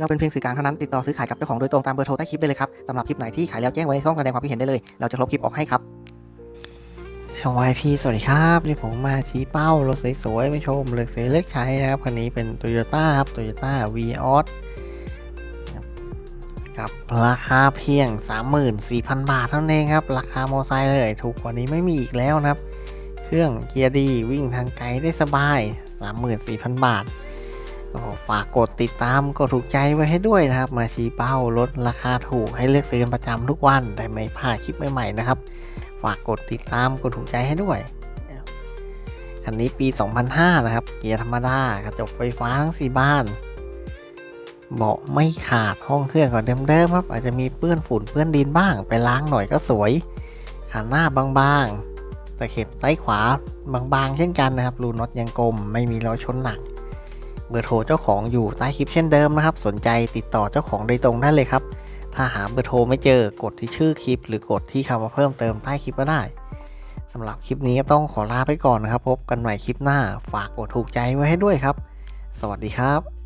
เราเป็นเพียงสื่อกลางเท่านั้นติดต่อซื้อขายกับเจ้าของโดยตรงตามเบอร์โทรใต้คลิปได้เลยครับสำหรับคลิปไหนที่ขายแล้วแจ้งไว้ในช่องแสดงความคิดเห็นได้เลย เราจะลบคลิปออกให้ครับชวายพีสวัสดีครับนี่ผมมาชี้เป้ารถสวยๆไม่ชมเลือกซื้อเลือกใช้นะครับคันนี้เป็น Toyota ครับ Toyota v ีออสกับราคาเพียง 34,000 บาทเท่านั้นเองครับ ราคาโมอไซค์เลยถูกกว่านี้ไม่มีอีกแล้วนะครับ เครื่องเกียร์ดีวิ่งทางไกลได้สบาย 34,000 บาท ก็ฝากกดติดตามกดถูกใจไว้ให้ด้วยนะครับ มาชี้เป้าลดราคาถูกให้เลือกซื้อกันประจำทุกวันได้ไม่พลาดคลิปใหม่ๆนะครับ ฝากกดติดตามกดถูกใจให้ด้วยคันนี้ปี 2005 นะครับ เกียร์ธรรมดากระจกไฟฟ้าทั้ง 4 บ้าน เบาะไม่ขาดห้องเครื่องก็เดิมๆครับ อาจจะมีเปื้อนฝุ่นเปื้อนดินบ้าง ไปล้างหน่อยก็สวยขาหน้าบางๆตะเข็บใต้ขวาบางๆเช่นกันนะครับรูน็อตยังกลมไม่มีรอยชนหนัก เบอร์โทรเจ้าของอยู่ใต้คลิปเช่นเดิมนะครับ สนใจติดต่อเจ้าของโดยตรงได้เลยครับ ถ้าหาเบอร์โทรไม่เจอกดที่ชื่อคลิป หรือกดที่คำว่าเพิ่มเติมใต้คลิปก็ได้สำหรับคลิปนี้ก็ต้องขอลาไปก่อนนะครับ พบกันใหม่คลิปหน้า ฝากกดถูกใจไว้ให้ด้วยครับ สวัสดีครับ